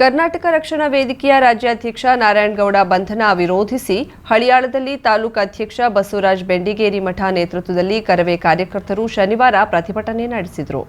ಕರ್ನಾಟಕ ರಕ್ಷಣಾ ವೇದಿಕೆಯ ರಾಜ್ಯಾಧ್ಯಕ್ಷ ನಾರಾಯಣಗೌಡ ಬಂಧನ ವಿರೋಧಿಸಿ ಹಳಿಯಾಳದಲ್ಲಿ ತಾಲೂಕು ಅಧ್ಯಕ್ಷ ಬಸವರಾಜ್ ಬೆಂಡಿಗೇರಿ ಮಠ ನೇತೃತ್ವದಲ್ಲಿ ಕರವೇ ಕಾರ್ಯಕರ್ತರು ಶನಿವಾರ ಪ್ರತಿಭಟನೆ ನಡೆಸಿದರು.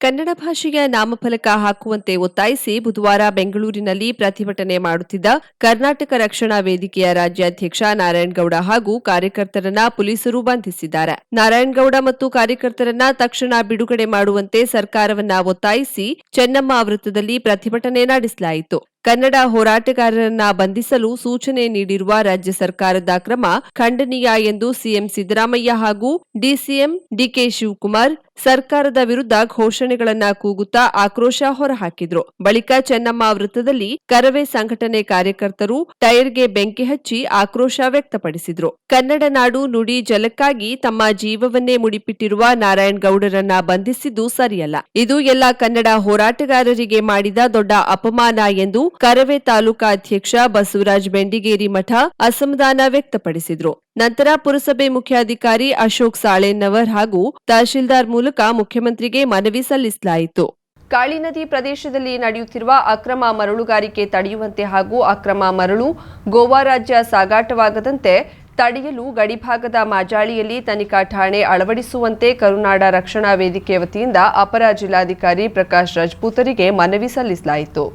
ಕನ್ನಡ ಭಾಷೆಯ ನಾಮಫಲಕ ಹಾಕುವಂತೆ ಒತ್ತಾಯಿಸಿ ಬುಧವಾರ ಬೆಂಗಳೂರಿನಲ್ಲಿ ಪ್ರತಿಭಟನೆ ಮಾಡುತ್ತಿದ್ದ ಕರ್ನಾಟಕ ರಕ್ಷಣಾ ವೇದಿಕೆಯ ರಾಜ್ಯಾಧ್ಯಕ್ಷ ನಾರಾಯಣಗೌಡ ಹಾಗೂ ಕಾರ್ಯಕರ್ತರನ್ನ ಪೊಲೀಸರು ಬಂಧಿಸಿದ್ದಾರೆ. ನಾರಾಯಣಗೌಡ ಮತ್ತು ಕಾರ್ಯಕರ್ತರನ್ನ ತಕ್ಷಣ ಬಿಡುಗಡೆ ಮಾಡುವಂತೆ ಸರ್ಕಾರವನ್ನ ಒತ್ತಾಯಿಸಿ ಚೆನ್ನಮ್ಮ ವೃತ್ತದಲ್ಲಿ ಪ್ರತಿಭಟನೆ ನಡೆಸಲಾಯಿತು. ಕನ್ನಡ ಹೋರಾಟಗಾರರನ್ನ ಬಂಧಿಸಲು ಸೂಚನೆ ನೀಡಿರುವ ರಾಜ್ಯ ಸರ್ಕಾರದ ಕ್ರಮ ಖಂಡನೀಯ ಎಂದು ಸಿಎಂ ಸಿದ್ದರಾಮಯ್ಯ ಹಾಗೂ ಡಿಸಿಎಂ ಡಿಕೆ ಶಿವಕುಮಾರ್ ಸರ್ಕಾರದ ವಿರುದ್ಧ ಘೋಷಣೆಗಳನ್ನ ಕೂಗುತ್ತಾ ಆಕ್ರೋಶ ಹೊರಹಾಕಿದ್ರು. ಬಳಿಕ ಚೆನ್ನಮ್ಮ ವೃತ್ತದಲ್ಲಿ ಕರವೇ ಸಂಘಟನೆ ಕಾರ್ಯಕರ್ತರು ಟೈರ್ಗೆ ಬೆಂಕಿ ಹಚ್ಚಿ ಆಕ್ರೋಶ ವ್ಯಕ್ತಪಡಿಸಿದ್ರು. ಕನ್ನಡ ನಾಡು ನುಡಿ ಜಲಕ್ಕಾಗಿ ತಮ್ಮ ಜೀವವನ್ನೇ ಮುಡಿಪಿಟ್ಟಿರುವ ನಾರಾಯಣ್ ಗೌಡರನ್ನ ಬಂಧಿಸಿದ್ದು ಸರಿಯಲ್ಲ. ಇದು ಎಲ್ಲ ಕನ್ನಡ ಹೋರಾಟಗಾರರಿಗೆ ಮಾಡಿದ ದೊಡ್ಡ ಅಪಮಾನ ಎಂದು ಕರವೇ ತಾಲೂಕಾ ಅಧ್ಯಕ್ಷ ಬಸವರಾಜ್ ಬೆಂಡಿಗೇರಿ ಮಠ ಅಸಮಾಧಾನ ವ್ಯಕ್ತಪಡಿಸಿದರು. ನಂತರ ಪುರಸಭೆ ಮುಖ್ಯಾಧಿಕಾರಿ ಅಶೋಕ್ ಸಾಳೆನ್ನವರ್ ಹಾಗೂ ತಹಶೀಲ್ದಾರ್ ಮೂಲಕ ಮುಖ್ಯಮಂತ್ರಿಗೆ ಮನವಿ ಸಲ್ಲಿಸಲಾಯಿತು. ಕಾಳಿ ನದಿ ಪ್ರದೇಶದಲ್ಲಿ ನಡೆಯುತ್ತಿರುವ ಅಕ್ರಮ ಮರಳುಗಾರಿಕೆ ತಡೆಯುವಂತೆ ಹಾಗೂ ಅಕ್ರಮ ಮರಳು ಗೋವಾ ರಾಜ್ಯ ಸಾಗಾಟವಾಗದಂತೆ ತಡೆಯಲು ಗಡಿಭಾಗದ ಮಾಜಾಳಿಯಲ್ಲಿ ತನಿಖಾ ಠಾಣೆ ಅಳವಡಿಸುವಂತೆ ಕರುನಾಡ ರಕ್ಷಣಾ ವೇದಿಕೆ ವತಿಯಿಂದ ಅಪರ ಜಿಲ್ಲಾಧಿಕಾರಿ ಪ್ರಕಾಶ್ ರಜಪೂತರಿಗೆ ಮನವಿ ಸಲ್ಲಿಸಲಾಯಿತು.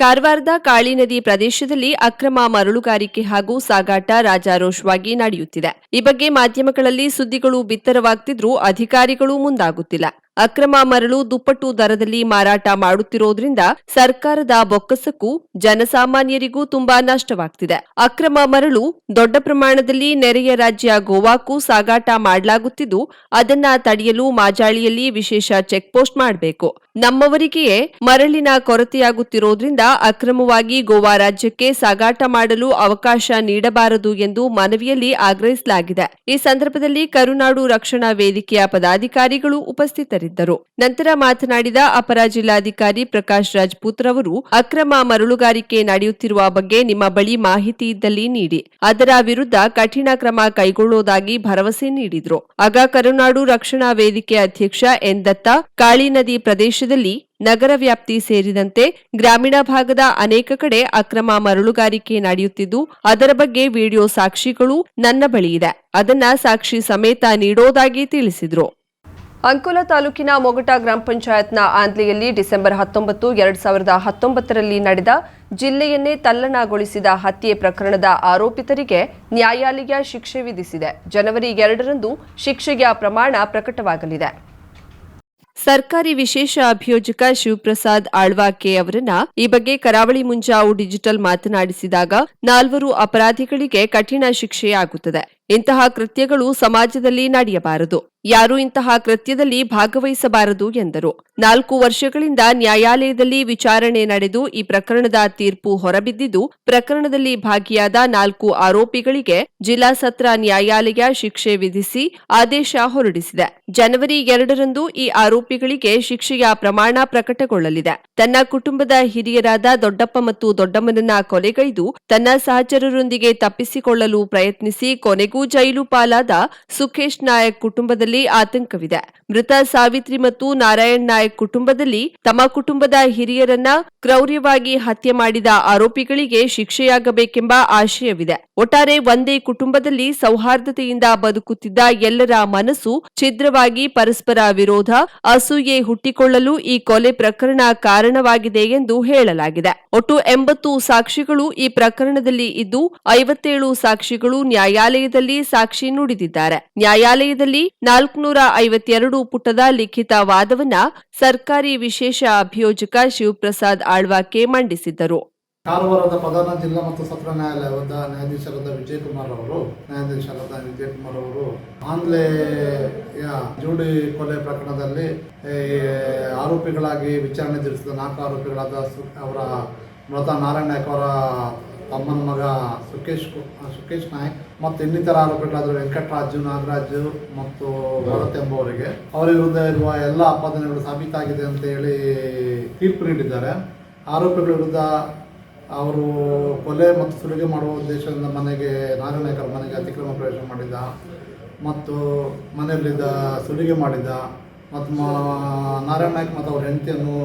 ಕಾರವಾರದ ಕಾಳಿ ನದಿ ಪ್ರದೇಶದಲ್ಲಿ ಅಕ್ರಮ ಮರಳುಗಾರಿಕೆ ಹಾಗೂ ಸಾಗಾಟ ರಾಜಾರೋಷವಾಗಿ ನಡೆಯುತ್ತಿದೆ. ಈ ಬಗ್ಗೆ ಮಾಧ್ಯಮಗಳಲ್ಲಿ ಸುದ್ದಿಗಳು ಬಿತ್ತರವಾಗ್ತಿದ್ರೂ ಅಧಿಕಾರಿಗಳು ಮುಂದಾಗುತ್ತಿಲ್ಲ. ಅಕ್ರಮ ಮರಳು, ದುಪ್ಪಟ್ಟು ದರದಲ್ಲಿ ಮಾರಾಟ ಮಾಡುತ್ತಿರೋದ್ರಿಂದ ಸರ್ಕಾರದ ಬೊಕ್ಕಸಕ್ಕೂ ಜನಸಾಮಾನ್ಯರಿಗೂ ತುಂಬಾ ನಷ್ಟವಾಗ್ತಿದೆ. ಅಕ್ರಮ ಮರಳು ದೊಡ್ಡ ಪ್ರಮಾಣದಲ್ಲಿ ನೆರೆಯ ರಾಜ್ಯ ಗೋವಾಕ್ಕೂ ಸಾಗಾಟ ಮಾಡಲಾಗುತ್ತಿದ್ದು, ಅದನ್ನ ತಡೆಯಲು ಮಾಜಾಳಿಯಲ್ಲಿ ವಿಶೇಷ ಚೆಕ್ ಪೋಸ್ಟ್ ಮಾಡಬೇಕು. ನಮ್ಮವರಿಗೆಯೇ ಮರಳಿನ ಕೊರತೆಯಾಗುತ್ತಿರೋದ್ರಿಂದ ಅಕ್ರಮವಾಗಿ ಗೋವಾ ರಾಜ್ಯಕ್ಕೆ ಸಾಗಾಟ ಮಾಡಲು ಅವಕಾಶ ನೀಡಬಾರದು ಎಂದು ಮನವಿಯಲ್ಲಿ ಆಗ್ರಹಿಸಲಾಗಿದೆ. ಈ ಸಂದರ್ಭದಲ್ಲಿ ಕರುನಾಡು ರಕ್ಷಣಾ ವೇದಿಕೆಯ ಪದಾಧಿಕಾರಿಗಳು ಉಪಸ್ಥಿತರಿದ್ದರು ನಂತರ ಮಾತನಾಡಿದ ಅಪರ ಜಿಲ್ಲಾಧಿಕಾರಿ ಪ್ರಕಾಶ್ ರಾಜ್ಪೂತ್ ರವರು, ಅಕ್ರಮ ಮರಳುಗಾರಿಕೆ ನಡೆಯುತ್ತಿರುವ ಬಗ್ಗೆ ನಿಮ್ಮ ಬಳಿ ಮಾಹಿತಿ ಇದ್ದಲ್ಲಿ ನೀಡಿ. ಅದರ ವಿರುದ್ಧ ಕಠಿಣ ಕ್ರಮ ಕೈಗೊಳ್ಳುವುದಾಗಿ ಭರವಸೆ ನೀಡಿದ್ರು. ಆಗ ಕರುನಾಡು ರಕ್ಷಣಾ ವೇದಿಕೆ ಅಧ್ಯಕ್ಷ ಎನ್. ದತ್ತ, ಕಾಳಿ ನದಿ ಪ್ರದೇಶದಲ್ಲಿ ನಗರ ವ್ಯಾಪ್ತಿ ಸೇರಿದಂತೆ ಗ್ರಾಮೀಣ ಭಾಗದ ಅನೇಕ ಕಡೆ ಅಕ್ರಮ ಮರಳುಗಾರಿಕೆ ನಡೆಯುತ್ತಿದ್ದು, ಅದರ ಬಗ್ಗೆ ವಿಡಿಯೋ ಸಾಕ್ಷಿಗಳು ನನ್ನ ಬಳಿ ಇದೆ. ಅದನ್ನ ಸಾಕ್ಷಿ ಸಮೇತ ನೀಡೋದಾಗಿ ತಿಳಿಸಿದ್ರು. ಅಂಕೋಲ ತಾಲೂಕಿನ ಮೊಗಟ ಗ್ರಾಮ ಪಂಚಾಯತ್ನ ಆಂದ್ಲೆಯಲ್ಲಿ ಡಿಸೆಂಬರ್ ಹತ್ತೊಂಬತ್ತು, ಎರಡು ಸಾವಿರದ ಹತ್ತೊಂಬತ್ತರಲ್ಲಿ ನಡೆದ ಜಿಲ್ಲೆಯನ್ನೇ ತಲ್ಲಣಗೊಳಿಸಿದ ಹತ್ಯೆ ಪ್ರಕರಣದ ಆರೋಪಿತರಿಗೆ ನ್ಯಾಯಾಲಯ ಶಿಕ್ಷೆ ವಿಧಿಸಿದೆ. ಜನವರಿ ಎರಡರಂದು ಶಿಕ್ಷೆಯ ಪ್ರಮಾಣ ಪ್ರಕಟವಾಗಲಿದೆ. ಸರ್ಕಾರಿ ವಿಶೇಷ ಅಭಿಯೋಜಕ ಶಿವಪ್ರಸಾದ್ ಆಳ್ವಾಕೆ ಅವರನ್ನ ಈ ಬಗ್ಗೆ ಕರಾವಳಿ ಮುಂಜಾವು ಡಿಜಿಟಲ್ ಮಾತನಾಡಿಸಿದಾಗ ನಾಲ್ವರು ಅಪರಾಧಿಗಳಿಗೆ ಕಠಿಣ ಶಿಕ್ಷೆಯಾಗುತ್ತದೆ. ಇಂತಹ ಕೃತ್ಯಗಳು ಸಮಾಜದಲ್ಲಿ ನಡೆಯಬಾರದು. ಯಾರು ಇಂತಹ ಕೃತ್ಯದಲ್ಲಿ ಭಾಗವಹಿಸಬಾರದು ಎಂದರು. ನಾಲ್ಕು ವರ್ಷಗಳಿಂದ ನ್ಯಾಯಾಲಯದಲ್ಲಿ ವಿಚಾರಣೆ ನಡೆದು ಈ ಪ್ರಕರಣದ ತೀರ್ಪು ಹೊರಬಿದ್ದಿದ್ದು, ಪ್ರಕರಣದಲ್ಲಿ ಭಾಗಿಯಾದ ನಾಲ್ಕು ಆರೋಪಿಗಳಿಗೆ ಜಿಲ್ಲಾ ಸತ್ರ ನ್ಯಾಯಾಲಯ ಶಿಕ್ಷೆ ವಿಧಿಸಿ ಆದೇಶ ಹೊರಡಿಸಿದೆ. ಜನವರಿ ಎರಡರಂದು ಈ ಆರೋಪಿಗಳಿಗೆ ಶಿಕ್ಷೆಯ ಪ್ರಮಾಣ ಪ್ರಕಟಗೊಳ್ಳಲಿದೆ. ತನ್ನ ಕುಟುಂಬದ ಹಿರಿಯರಾದ ದೊಡ್ಡಪ್ಪ ಮತ್ತು ದೊಡ್ಡಮ್ಮನನ್ನ ಕೊಲೆಗೈದು ತನ್ನ ಸಹಚರರೊಂದಿಗೆ ತಪ್ಪಿಸಿಕೊಳ್ಳಲು ಪ್ರಯತ್ನಿಸಿ ಕೊನೆಗೂ ಜೈಲು ಪಾಲಾದ ಸುಖೇಶ್ ನಾಯಕ್ ಕುಟುಂಬದಲ್ಲಿ ಆತಂಕವಿದೆ. ಮೃತ ಸಾವಿತ್ರಿ ಮತ್ತು ನಾರಾಯಣ್ ನಾಯಕ್ ಕುಟುಂಬದಲ್ಲಿ ತಮ್ಮ ಕುಟುಂಬದ ಹಿರಿಯರನ್ನ ಕ್ರೌರ್ಯವಾಗಿ ಹತ್ಯೆ ಮಾಡಿದ ಆರೋಪಿಗಳಿಗೆ ಶಿಕ್ಷೆಯಾಗಬೇಕೆಂಬ ಆಶಯವಿದೆ. ಒಟ್ಟಾರೆ ಒಂದೇ ಕುಟುಂಬದಲ್ಲಿ ಸೌಹಾರ್ದತೆಯಿಂದ ಬದುಕುತ್ತಿದ್ದ ಎಲ್ಲರ ಮನಸ್ಸು ಛಿದ್ರವಾಗಿ ಪರಸ್ಪರ ವಿರೋಧ, ಅಸೂಯೆ ಹುಟ್ಟಿಕೊಳ್ಳಲು ಈ ಕೊಲೆ ಪ್ರಕರಣ ಕಾರಣವಾಗಿದೆ ಎಂದು ಹೇಳಲಾಗಿದೆ. ಒಟ್ಟು ಎಂಬತ್ತು ಸಾಕ್ಷಿಗಳು ಈ ಪ್ರಕರಣದಲ್ಲಿ ಇದ್ದು, ಐವತ್ತೇಳು ಸಾಕ್ಷಿಗಳು ನ್ಯಾಯಾಲಯದಲ್ಲಿ ಸಾಕ್ಷಿ ನುಡಿದಿದ್ದಾರೆ. ನ್ಯಾಯಾಲಯದಲ್ಲಿ ನಾಲ್ಕುನೂರ ಐವತ್ತೆರಡು ಪುಟದ ಲಿಖಿತ ವಾದವನ್ನ ಸರ್ಕಾರಿ ವಿಶೇಷ ಅಭಿಯೋಜಕ ಶಿವಪ್ರಸಾದ್ ಆಳ್ವಾಕೆ ಮಂಡಿಸಿದ್ದರು. ಕಾರವಾರದ ಪ್ರಧಾನ ಜಿಲ್ಲಾ ಮತ್ತು ಸತ್ರ ನ್ಯಾಯಾಲಯದ ನ್ಯಾಯಾಧೀಶರಾದ ವಿಜಯ್ ಕುಮಾರ್ ಅವರು, ನ್ಯಾಯಾಧೀಶರಾದ ವಿಜಯ್ ಕುಮಾರ್ ಅವರು ಆಂಗ್ಲೆಯ ಜೋಡಿ ಕೊಲೆ ಪ್ರಕರಣದಲ್ಲಿ ಆರೋಪಿಗಳಾಗಿ ವಿಚಾರಣೆ ತಿಳಿಸಿದ ನಾಲ್ಕು ಆರೋಪಿಗಳಾದ ಅವರ ಮೃತ ನಾರಾಯಣ ಅವರ ತಮ್ಮನ ಮಗ ಸುಖೇಶ್ ಸುಖೇಶ್ ನಾಯಕ್ ಮತ್ತು ಇನ್ನಿತರ ಆರೋಪಿಗಳಾದ ವೆಂಕಟರಾಜು, ನಾಗರಾಜು, ಮತ್ತು ಭರತ್ ಎಂಬುವರಿಗೆ. ಅವರ ವಿರುದ್ಧ ಇರುವ ಎಲ್ಲ ಆಪಾದನೆಗಳು ಸಾಬೀತಾಗಿದೆ ಅಂತ ಹೇಳಿ ತೀರ್ಪು ನೀಡಿದ್ದಾರೆ. ಆರೋಪಿಗಳ ವಿರುದ್ಧ ಅವರು ಕೊಲೆ ಮತ್ತು ಸುಲಿಗೆ ಮಾಡುವ ಉದ್ದೇಶದಿಂದ ಮನೆಗೆ ನಾರಾಯಣಕರ ಮನೆಗೆ ಅತಿಕ್ರಮ ಪ್ರವೇಶ ಮಾಡಿದ್ದ ಮತ್ತು ಮನೆಯಲ್ಲಿದ್ದ ಸುಲಿಗೆ ಮಾಡಿದ್ದ ಮತ್ತು ನಾರಾಯಣ ನಾಯ್ಕ ಮತ್ತು ಅವ್ರ ಹೆಂಡತಿಯನ್ನು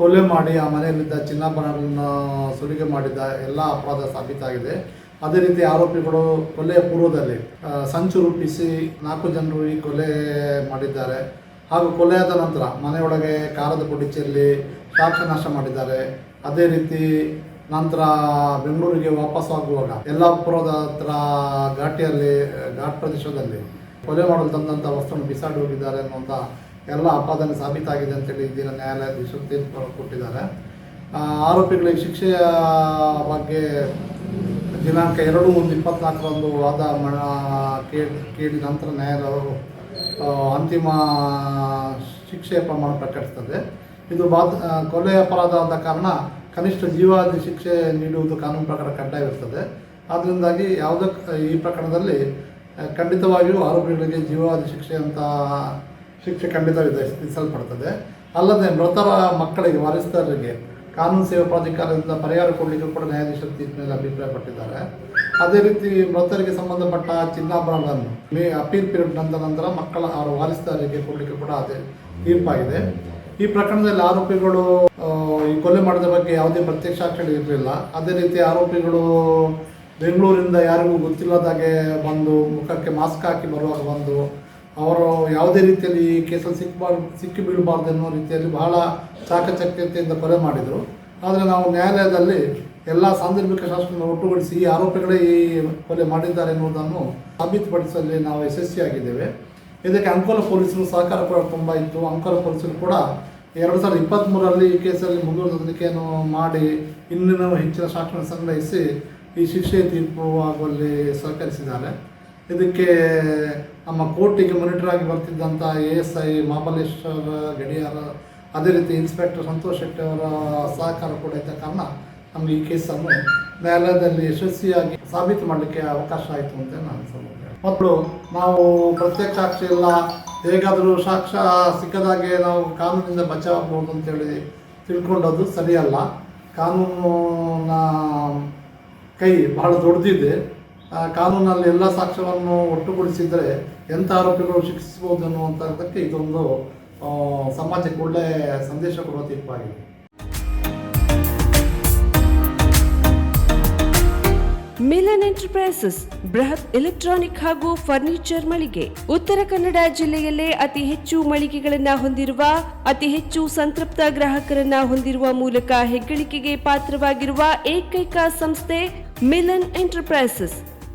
ಕೊಲೆ ಮಾಡಿ ಆ ಮನೆಯಲ್ಲಿದ್ದ ಚಿನ್ನಾಭರಣಗಳನ್ನು ಸುಲಿಗೆ ಮಾಡಿದ್ದ ಎಲ್ಲ ಅಪರಾಧ ಸಾಬೀತಾಗಿದೆ. ಅದೇ ರೀತಿ ಆರೋಪಿಗಳು ಕೊಲೆಯ ಪೂರ್ವದಲ್ಲಿ ಸಂಚು ರೂಪಿಸಿ ನಾಲ್ಕು ಜನರು ಈ ಕೊಲೆ ಮಾಡಿದ್ದಾರೆ. ಹಾಗೂ ಕೊಲೆಯಾದ ನಂತರ ಮನೆಯೊಳಗೆ ಕಾರದ ಕುಡಿಚಿಯಲ್ಲಿ ಸಾಕ್ಷ್ಯ ನಾಶ ಮಾಡಿದ್ದಾರೆ. ಅದೇ ರೀತಿ ನಂತರ ಬೆಂಗಳೂರಿಗೆ ವಾಪಸ್ಸಾಗುವಾಗ ಯಲ್ಲಾಪುರದ ಹತ್ರ ಘಾಟಿಯಲ್ಲಿ, ಘಾಟ್ ಪ್ರದೇಶದಲ್ಲಿ ಕೊಲೆ ಮಾಡಲು ತಂದಂಥ ವಸ್ತುವನ್ನು ಬಿಸಾಡಿ ಹೋಗಿದ್ದಾರೆ ಅನ್ನುವಂಥ ಎಲ್ಲ ಆಪಾದನೆ ಸಾಬೀತಾಗಿದೆ ಅಂತೇಳಿ ದಿನ ನ್ಯಾಯಾಲಯಾಧೀಶರು ತೀರ್ಪು ಕೊಟ್ಟಿದ್ದಾರೆ. ಆರೋಪಿಗಳಿಗೆ ಶಿಕ್ಷೆಯ ಬಗ್ಗೆ ದಿನಾಂಕ ಎರಡು ಒಂದು ಇಪ್ಪತ್ನಾಲ್ಕರಂದು ವಾದ ಮಣ ಕೇಳಿ ಕೇಳಿ ನಂತರ ನ್ಯಾಯಾಲಯವು ಅಂತಿಮ ಶಿಕ್ಷೆಯ ಪ್ರಮಾಣ ಪ್ರಕಟಿಸ್ತದೆ. ಇದು ಬಾದ್ ಕೊಲೆ ಅಪರಾಧ ಆದ ಕಾರಣ ಕನಿಷ್ಠ ಜೀವಾವಧಿ ಶಿಕ್ಷೆ ನೀಡುವುದು ಕಾನೂನು ಪ್ರಕಾರ ಕಡ್ಡಾಯವಿರ್ತದೆ. ಆದ್ದರಿಂದಾಗಿ ಯಾವುದೇ ಈ ಪ್ರಕರಣದಲ್ಲಿ ಖಂಡಿತವಾಗಿಯೂ ಆರೋಪಿಗಳಿಗೆ ಜೀವಾವಧಿ ಶಿಕ್ಷೆ ಅಂತ ಶಿಕ್ಷೆ ಖಂಡಿತ ವಿಧಿಸ್- ವಿಧಿಸಲ್ಪಡ್ತದೆ ಅಲ್ಲದೆ ಮೃತರ ಮಕ್ಕಳಿಗೆ, ವಾರಸುದಾರರಿಗೆ ಕಾನೂನು ಸೇವಾ ಪ್ರಾಧಿಕಾರದಿಂದ ಪರಿಹಾರ ಕೊಡಲಿಕ್ಕೆ ಕೂಡ ನ್ಯಾಯಾಧೀಶರು ತೀರ್ಪಿನಲ್ಲಿ ಅಭಿಪ್ರಾಯಪಟ್ಟಿದ್ದಾರೆ. ಅದೇ ರೀತಿ ಮೃತರಿಗೆ ಸಂಬಂಧಪಟ್ಟ ಚಿನ್ನಾಭರಣಗಳನ್ನು ಮೇ, ಅಪೀಲ್ ಪೀರಿಯಡ್ ನಂತರ ನಂತರ ಮಕ್ಕಳ ಅವರ ವಾರಿಸ್ತಾರರಿಗೆ ಕೊಡಲಿಕ್ಕೆ ಕೂಡ ಅದೇ ತೀರ್ಪಾಗಿದೆ. ಈ ಪ್ರಕರಣದಲ್ಲಿ ಆರೋಪಿಗಳು ಈ ಕೊಲೆ ಮಾಡಿದ ಬಗ್ಗೆ ಯಾವುದೇ ಪ್ರತ್ಯಕ್ಷ ಇರಲಿಲ್ಲ. ಅದೇ ರೀತಿ ಆರೋಪಿಗಳು ಬೆಂಗಳೂರಿಂದ ಯಾರಿಗೂ ಗೊತ್ತಿಲ್ಲದಾಗೆ ಬಂದು ಮುಖಕ್ಕೆ ಮಾಸ್ಕ್ ಹಾಕಿ ಬರುವಾಗ ಬಂದು ಅವರು ಯಾವುದೇ ರೀತಿಯಲ್ಲಿ ಈ ಕೇಸಲ್ಲಿ ಸಿಕ್ಕಬಾರ್ದು ಸಿಕ್ಕಿ ಬೀಳಬಾರ್ದು ಅನ್ನೋ ರೀತಿಯಲ್ಲಿ ಬಹಳ ಚಾಕಚಕ್ಯತೆಯಿಂದ ಕೊಲೆ ಮಾಡಿದರು. ಆದರೆ ನಾವು ನ್ಯಾಯಾಲಯದಲ್ಲಿ ಎಲ್ಲ ಸಾಂದರ್ಭಿಕ ಶಾಸ್ತ್ರವನ್ನು ಒಟ್ಟುಗೂಡಿಸಿ ಈ ಆರೋಪಿಗಳೇ ಈ ಕೊಲೆ ಮಾಡಿದ್ದಾರೆ ಎನ್ನುವುದನ್ನು ಸಾಬೀತುಪಡಿಸಲು ನಾವು ಯಶಸ್ವಿಯಾಗಿದ್ದೇವೆ ಇದಕ್ಕೆ ಅಂಕೋಲ ಪೊಲೀಸರು ಸಹಕಾರ ಕೂಡ ತುಂಬ ಇತ್ತು. ಅಂಕೋಲ ಪೊಲೀಸರು ಕೂಡ ಎರಡು ಸಾವಿರದ ಇಪ್ಪತ್ತ್ಮೂರರಲ್ಲಿ ಈ ಕೇಸಲ್ಲಿ ಮುಂದುವರೆದ ತನಿಖೆಯನ್ನು ಮಾಡಿ ಇನ್ನೂ ಹೆಚ್ಚಿನ ಶಾಸ್ತ್ರಗಳನ್ನು ಸಂಗ್ರಹಿಸಿ ಈ ಶಿಕ್ಷೆ ತೀರ್ಪು ಆಗುವಲ್ಲಿ ಸಹಕರಿಸಿದ್ದಾರೆ. ಇದಕ್ಕೆ ನಮ್ಮ ಕೋರ್ಟಿಗೆ ಮೋನಿಟರ್ ಆಗಿ ಬರ್ತಿದ್ದಂಥ A S I Mahabaleshwar Gadiyara, ಅದೇ ರೀತಿ ಇನ್ಸ್ಪೆಕ್ಟರ್ ಸಂತೋಷ್ ಶೆಟ್ಟಿ ಅವರ ಸಹಕಾರ ಕೂಡ ಇದ್ದ ಕಾರಣ ನಮಗೆ ಈ ಕೇಸನ್ನು ನ್ಯಾಯಾಲಯದಲ್ಲಿ ಯಶಸ್ವಿಯಾಗಿ ಸಾಬೀತು ಮಾಡಲಿಕ್ಕೆ ಅವಕಾಶ ಆಯಿತು ಅಂತ ನಾನು ಅನ್ಸೋದು ಮತ್ತು ನಾವು ಪ್ರತ್ಯೇಕ ಸಾಕ್ಷಿ ಇಲ್ಲ. ಹೇಗಾದರೂ ಸಾಕ್ಷ್ಯ ಸಿಕ್ಕದಾಗೆ ನಾವು ಕಾನೂನಿಂದ ಬಚಾವಾಗ್ಬೋದು ಅಂತೇಳಿ ತಿಳ್ಕೊಂಡದ್ದು ಸರಿಯಲ್ಲ. ಕಾನೂನ ಕೈ ಬಹಳ ದೊಡ್ಡದಿದೆ. ಕಾನೂನಲ್ಲಿ ಎಲ್ಲ ಸಾಕ್ಷ್ಯವನ್ನು ಒಟ್ಟುಗೂಡಿಸಿದರೆ ಎಂಥ ಆರೋಪಿಗಳು ಶಿಕ್ಷಿಸಬಹುದು ಅನ್ನುವಂಥದ್ದಕ್ಕೆ ಇದೊಂದು ಸಮಾಜಕ್ಕೆ ಒಳ್ಳೆ ಸಂದೇಶ ಕೊಡುವ ತೀರ್ಪಾಗಿದೆ. ಮಿಲನ್ ಎಂಟರ್ಪ್ರೈಸಸ್, ಬೃಹತ್ ಎಲೆಕ್ಟ್ರಾನಿಕ್ ಹಾಗೂ ಫರ್ನಿಚರ್ ಮಳಿಗೆ. ಉತ್ತರ ಕನ್ನಡ ಜಿಲ್ಲೆಯಲ್ಲೇ ಅತಿ ಹೆಚ್ಚು ಮಳಿಗೆಗಳನ್ನು ಹೊಂದಿರುವ, ಅತಿ ಹೆಚ್ಚು ಸಂತೃಪ್ತ ಗ್ರಾಹಕರನ್ನ ಹೊಂದಿರುವ ಮೂಲಕ ಹೆಗ್ಗಳಿಕೆಗೆ ಪಾತ್ರವಾಗಿರುವ ಏಕೈಕ ಸಂಸ್ಥೆ ಮಿಲನ್ ಎಂಟರ್ಪ್ರೈಸಸ್.